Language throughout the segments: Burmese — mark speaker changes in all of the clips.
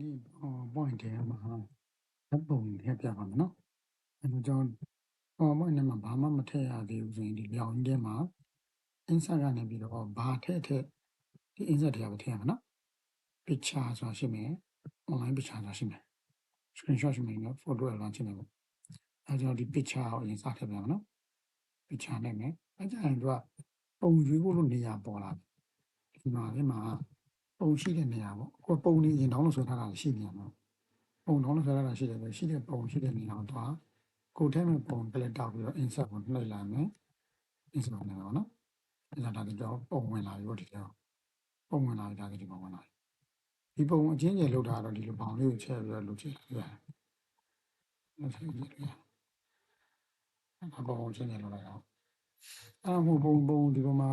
Speaker 1: နေ့ point ထဲမှာဓာတ်ပုံထည့်ပြပါမယ်နော်။အဲတော့ကျွန်တော် PowerPoint ထဲမှာဘာမှမထည့်ရသေးဘူးဆိုရင်ဒီမြောင်ကြီးထဲမှာ insert ကနေပြီးတော့ဘာထည့်ထည့်ဒီ insert တွေကပဲထည့်ရမှာနော်။ picture ဆိုတာရှိမယ်။ online picture ဆိုတာရှိမယ်။ screenshot ရှိမယ်နော် photo album ရှိမယ်ပေါ့။အဲကျွန်တော်ဒီ picture ကိုအရင်စထည့်ပြမယ်နော်။ picture နဲ့မယ်။အဲကြရင်သူကပုံရွေးဖို့လို့နေရာပေါ်လာတယ်။ဒီမှာဒီမှာ ပုံရှိတဲ့နေရာပေါ့။ကိုယ်ပုံနေရင်တောင်းလို့ဆွဲထားတာရှိနေရမှာ။ပုံတောင်းလို့ဆွဲထားတာရှိတယ်ပဲရှိတဲ့ပုံရှိတဲ့နေရာကိုသွားကိုယ်ထဲမှာပုံကလေးတောက်ပြီးတော့ insert ကိုနှိပ်လိုက်မယ်။ insert လုပ်နေပါတော့နော်။အဲဒါဒါကြောင့်ပုံဝင်လာပြီပေါ့ဒီကြောင့်ပုံဝင်လာပြီဒါဒီပုံဝင်လာပြီ။ဒီပုံအချင်းချင်းလောက်တာတော့ဒီလိုဘောင်လေးကိုချက်ပြီးတော့လုပ်ချင်ရတယ်။လုပ်ချင်ရတယ်။အပေါ်ချင်းချင်းလောက်လိုက်အောင်။အဲ့ဟိုပုံပုံဒီပုံမှာ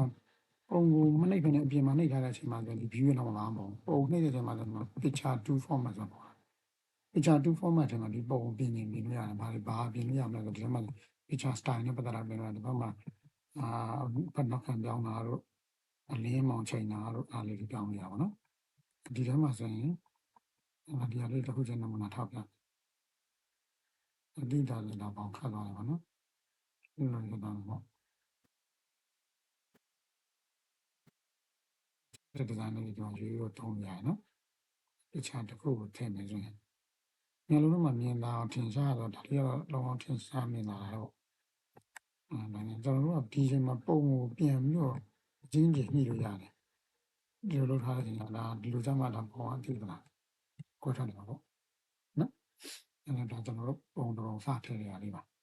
Speaker 1: ပုံကိုမနှိပ်ခနဲ့အပြင်မှာနှိပ်ထားတဲ့အချိန်မှာဒီ view တော့မလာဘူး။ပုံနှိပ်တဲ့အချိန်မှာဆိုတော့ picture 2 format ဆိုတော့ picture 2 format ထဲမှာဒီပုံပြင်နေပြင်လို့ရတယ်။ဘာတွေဘာပြင်လို့ရမလဲဆိုဒီထဲမှာ picture style နဲ့ပတ်သက်တာပြင်လို့ရတယ်။ဒီဘက်မှာအာဘတ်နောက်ခံပြောင်းတာတို့အလင်းမောင်ချိန်တာတို့အားလေးတွေပြောင်းလို့ရပါတော့။ဒီထဲမှာဆိုရင်ဒီဟာလေးတစ်ခုချင်းနမူနာထောက်ပြ။အတိအကျလည်းတော့ပေါင်းခတ်သွားတယ်ပါနော်။ဒီလိုမျိုးတော့ ဒီဒီဇိုင်းလေးကျွန်တော်ရွေးလို့တုံးရရနော်။တခြားတစ်ခုကိုထည့်နေဆိုရင်မျိုးလုံးမှာမြင်လာအောင်ထင်ရှားတော့ဒါလေးကတော့လောအောင်ထင်ရှားမြင်လာတော့အဲဒါနဲ့ကျွန်တော်တို့ကဒီချိန်မှာပုံကိုပြန်ပြီးတော့အချင်းချင်းညှိလို့ရတယ်။ဒီလိုလုပ်ထားတဲ့ချိန်ကဒါဒီလိုကြမှာတော့ပုံအသိသလား။ကိုယ်ထားနေမှာပေါ့။နော်။အဲဒါကျွန်တော်တို့ပုံတော်စထည့်ရလေးပါ။